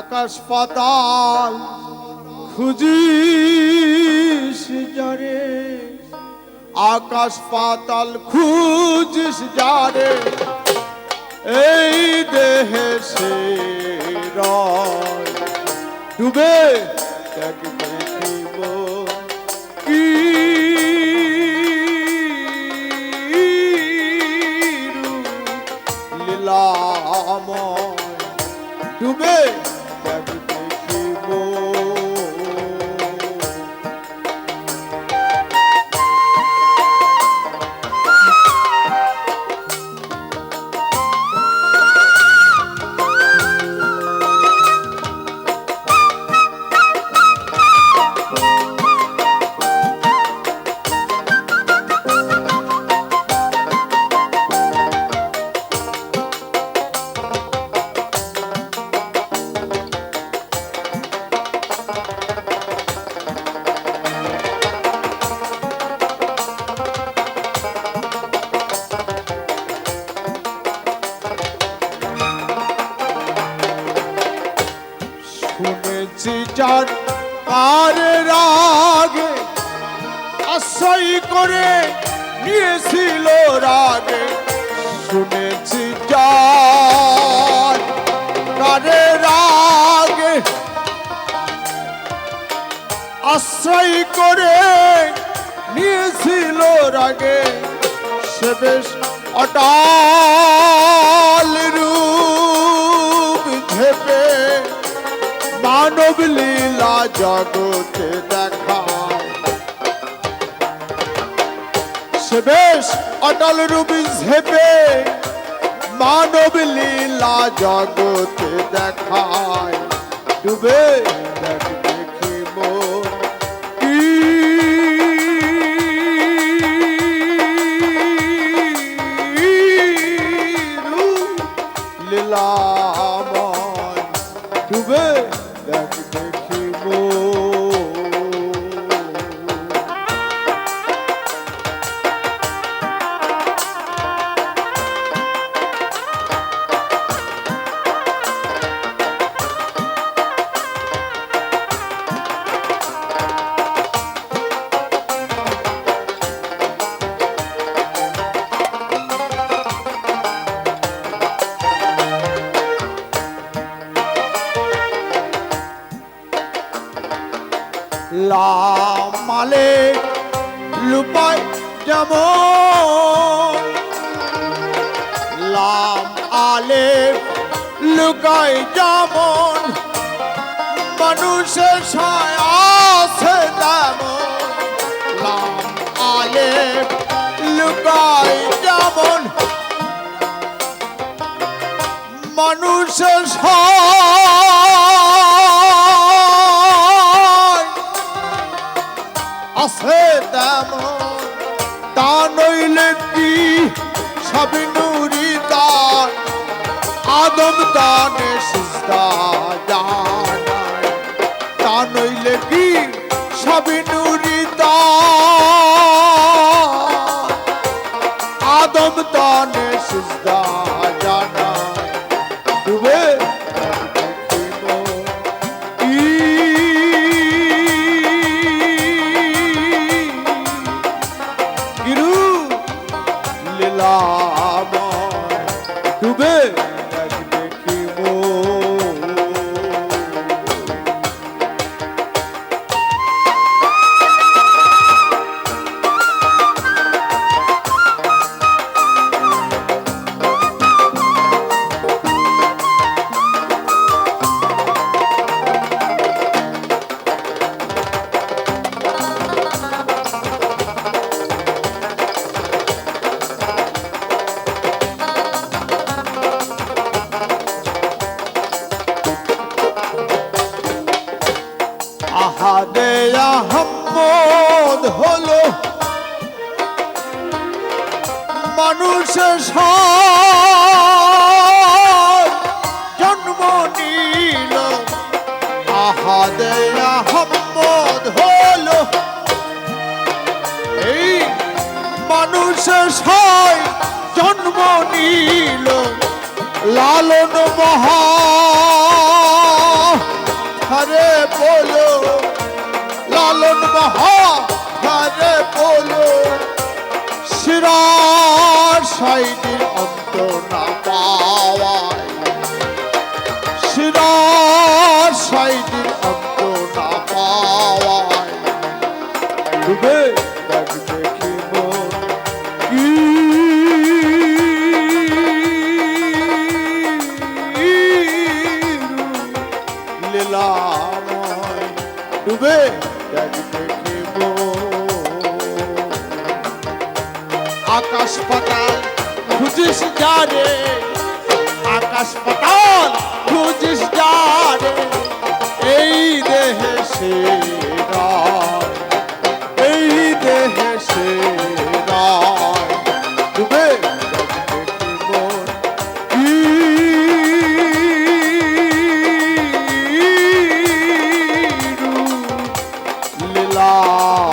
আকাশ পাতাল খুঁজিস যারে? আকাশ পাতাল খুঁজিস যারে? এই দেহে সে ডুবে যার কার রাগে, আশ্রয় করে নিয়েছিল রাগে। শুনেছি যার রাগে, আশ্রয় করে নিয়েছিল রাগে। সে বেশ অটাল রূপ মানব লীলা জগতে দেখায় সে বেশ অটল রূপ ঝেপে মানব লীলা জগতে দেখায়। ডুবে দেখ লামালে লুপাই যেমন। লাম আলে লুকাই যেমন। মানুষের ছায় আছে লাম আলে লুকাই যেমন। মানুষের ছায় আছে তেমন তা নইলে কি সব নুরি তার আদম দানে সিস্তা লিলা আহাদে আহম্মদ হলো মানুষের জন্ম নিল। আহাদে আহম্মদ হলো এই মানুষের সব জন্ম নিল। লালন মহা হারে বলো শিরার সাইডের অন্ত না পাওয়ায় শিরার সাইডের অন্ত না পাওয়ায় ডুবে ডুবে আকাশ পাতাল খুঁজিস যারে রূপ